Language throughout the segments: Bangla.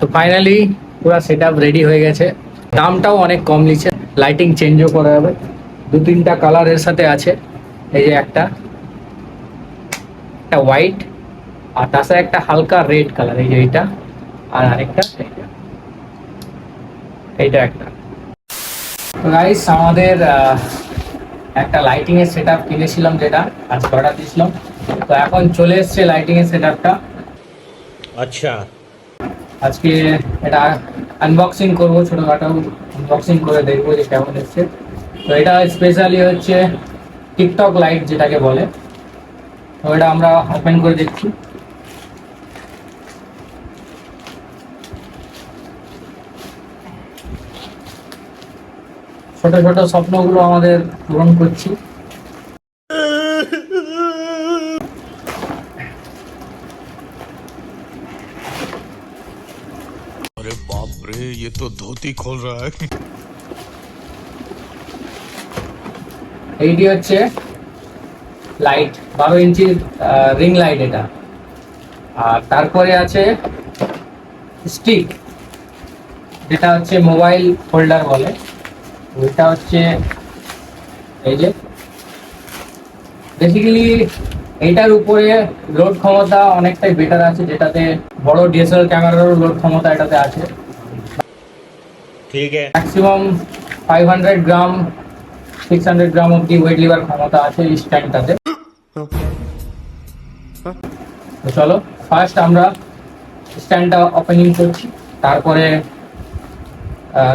তো ফাইনালি পুরো সেট রেডি হয়ে গেছে। দামটাও অনেক কম নিচ্ছে। লাইটিং চেঞ্জও করা হবে। দু তিনটা কালারের সাথে আছে। এই যে একটা। একটা হোয়াইট আর তাছাড়া একটা হালকা রেড কালার এই যে এইটা আর আরেকটা এইটা। একটা। গাইস আমাদের একটা লাইটিং এর সেট আপ কিনেছিলাম যেটা। আজ অর্ডার দিয়েছিলাম। তো এখন চলে এসছে লাইটিং এর সেট আচ্ছা। আজকে এটা আনবক্সিং করব ছোটখাটো আনবক্সিং করে দেখব যে কেমন এসছে। তো এটা স্পেশালি হচ্ছে টিকটক লাইট যেটাকে বলে। তো এটা আমরা ওপেন করে দেখছি। ছোট ছোট স্বপ্নগুলো আমাদের পূরণ করছি। ये तो धोती खोल रहा है এইটি হচ্ছে লাইট বারো ইঞ্চির রিং লাইট এটা আর তারপরে আছে স্টিক যেটা হচ্ছে মোবাইল হোল্ডার বলে ওইটা হচ্ছে এই যে বেসিক্যালি এইটার উপরে লোড ক্ষমতা অনেকটাই বেটার আছে যেটাতে বড় ডিএসএলআর ক্যামেরারও লোড ক্ষমতা এটাতে আছে ठीक है maximum five hundred gram six hundred gram অব্দি ওয়েট লিভার ক্ষমতা আছে এই স্ট্যান্ডটাতে তো চলো ফার্স্ট আমরা স্ট্যান্ডটা ওপেনিং করছি তারপরে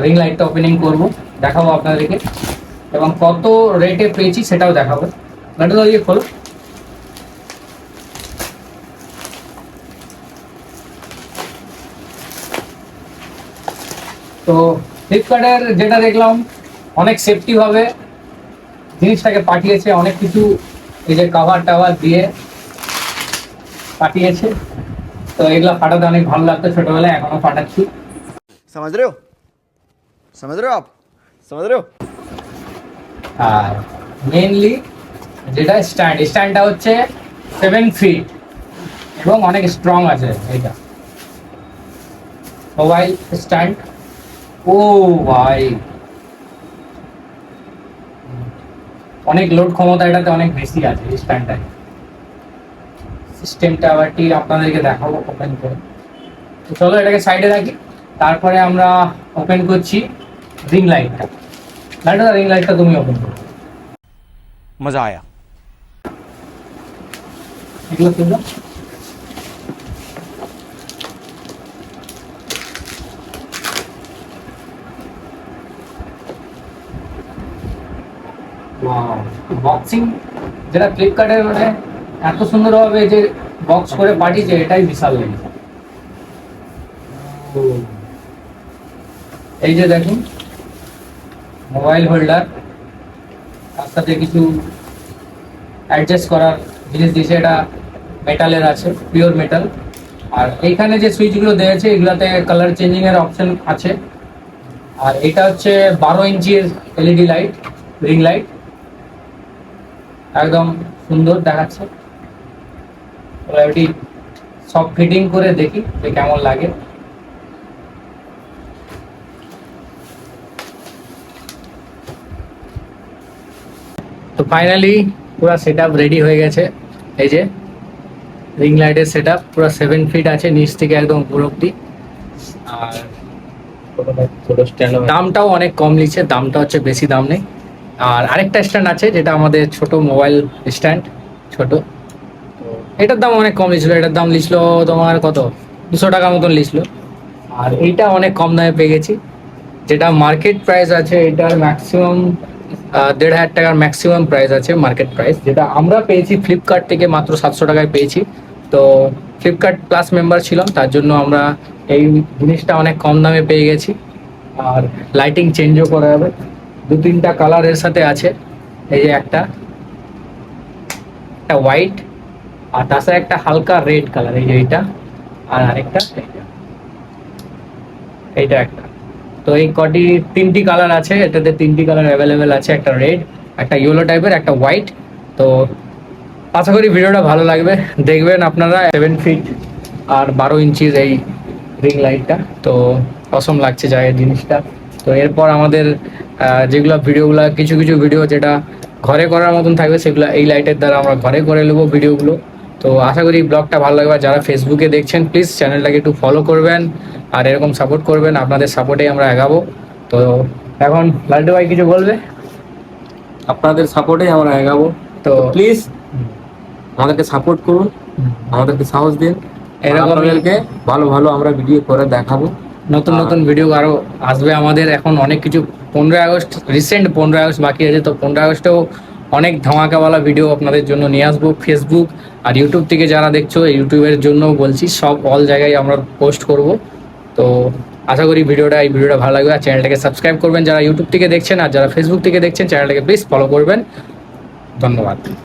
রিং লাইটটা ওপেনিং করব দেখাবো আপনাদেরকে এবং কত রেটে পেয়েছি সেটাও দেখাবো গাড়ি দিয়ে খোলো তো ফ্লিপকার্টের যেটা দেখলাম অনেক সেফটি ভাবে জিনিসটাকে পাঠিয়েছে অনেক কিছু এই যে কাভার টাভার দিয়ে পাঠিয়েছে। তো এগুলো ফাটাতে অনেক ভালো লাগতো ছোটোবেলায় এখনও ফাটাচ্ছি। সমাজ রেও সমাজ রেও আপ সমাজ রেও আর মেনলি যেটা স্ট্যান্ড স্ট্যান্ডটা হচ্ছে সেভেন ফিট এবং অনেক স্ট্রং আছে এটা। মোবাইল স্ট্যান্ড ও ভাই অনেক লোড ক্ষমতা এটাতে অনেক বেশি আছে এই স্প্যানটায় সিস্টেমটা আবার ঠিক আপনাদেরকে দেখাবো ওপেন করে তো চলো এটাকে সাইডে রাখি তারপরে আমরা ওপেন করছি রিং লাইটটা লাইটটা রিং লাইটটা তুমি ওপেন করো মজা আয়া এগুলো বক্সিং যেটা ফ্লিপকার্টের মানে এত সুন্দরভাবে যে বক্স করে পাঠিয়েছে, এটাই বিশাল লেগেছে ও। এই যে দেখুন মোবাইল হোল্ডার তার সাথে কিছু অ্যাডজাস্ট করার জিনিস দিয়েছে, এটা মেটালের আছে পিওর মেটাল আর এইখানে যে সুইচগুলো দিয়েছে, এগুলাতে কালার চেঞ্জিং এর অপশন আছে। আর এটা হচ্ছে বারো ইঞ্চির এলইডি লাইট রিং লাইট একদম সুন্দর দেখাচ্ছে। এটি সব ফিটিং করে দেখি যে কেমন লাগে। তো ফাইনালি পুরো সেট আপ রেডি হয়ে গেছে। এই যে রিং লাইটের সেট আপ পুরো সেভেন ফিট আছে নিচ থেকে একদম উপর অব্দি আর দামটাও অনেক কম নিচ্ছে দামটা হচ্ছে বেশি দাম নেই। আর আরেকটা স্ট্যান্ড আছে যেটা আমাদের ছোট মোবাইল স্ট্যান্ড ছোট। এটার দাম অনেক কম নিয়েছিল এটার দাম লিখলো তোমার কত? দুশো টাকা মতন লিখলো আর এইটা অনেক কম দামে পেয়ে গেছি। যেটা মার্কেট প্রাইস আছে, এটার ম্যাক্সিমাম দেড় হাজার টাকার ম্যাক্সিমাম প্রাইস আছে মার্কেট প্রাইস যেটা আমরা পেয়েছি ফ্লিপকার্ট থেকে মাত্র সাতশো টাকায় পেয়েছি। তো ফ্লিপকার্ট প্লাস মেম্বার ছিলাম, তার জন্য আমরা এই জিনিসটা অনেক কম দামে পেয়ে গেছি। আর লাইটিং চেঞ্জও করা যাবে। দু তিনটা কালারের সাথে আছে। এই যে একটা একটা হোয়াইট আর তার সাথে একটা হালকা রেড কালার এই যে এইটা, আর আরেকটা এইটা। একটা। তো এই কটি, তিনটি কালার আছে, এটাতে তিনটি কালার অ্যাভেলেবেল আছে, একটা রেড একটা ইয়েলো টাইপের একটা হোয়াইট তো আশা করি ভিডিওটা ভালো লাগবে। দেখবেন আপনারা সেভেন ফিট আর বারো ইঞ্চির এই রিং লাইটটা তো অসম লাগছে যায় জিনিসটা। তো এরপর আমাদের যেগুলো ভিডিওগুলো কিছু কিছু ভিডিও যেটা ঘরে করার মতন থাকবে সেগুলো এই লাইটের দ্বারা আমরা ঘরে করে নেব ভিডিওগুলো। তো আশা করি ব্লগটা ভালো লাগবে। আর যারা ফেসবুকে দেখছেন প্লিজ চ্যানেলটাকে একটু ফলো করবেন আর এরকম সাপোর্ট করবেন। আপনাদের সাপোর্টেই আমরা এগাবো তো এখন লাল্টু ভাই কিছু বলবে? আপনাদের সাপোর্টে আমরা এগাবো তো প্লিজ আমাদেরকে সাপোর্ট করুন আমাদেরকে সাহস দিন। এরকম ভালো ভালো আমরা ভিডিও করে দেখাবো। নতুন নতুন ভিডিও আরও আসবে আমাদের। এখন অনেক কিছু পনেরোই আগস্ট রিসেন্ট পনেরোই আগস্ট বাকি আছে তো পনেরোই আগস্টেও অনেক ধামাকাওয়ালা ভিডিও আপনাদের জন্য নিয়ে আসব। ফেসবুক আর ইউটিউব থেকে যারা দেখছ ইউটিউবের জন্য বলছি সব অল জায়গায় আমরা পোস্ট করব। তো আশা করি ভিডিওটা এই ভিডিওটা ভালো লাগবে। আর চ্যানেলটাকে সাবস্ক্রাইব করবেন যারা ইউটিউব থেকে দেখছেন আর যারা ফেসবুক থেকে দেখছেন চ্যানেলটাকে প্লিজ ফলো করবেন। ধন্যবাদ।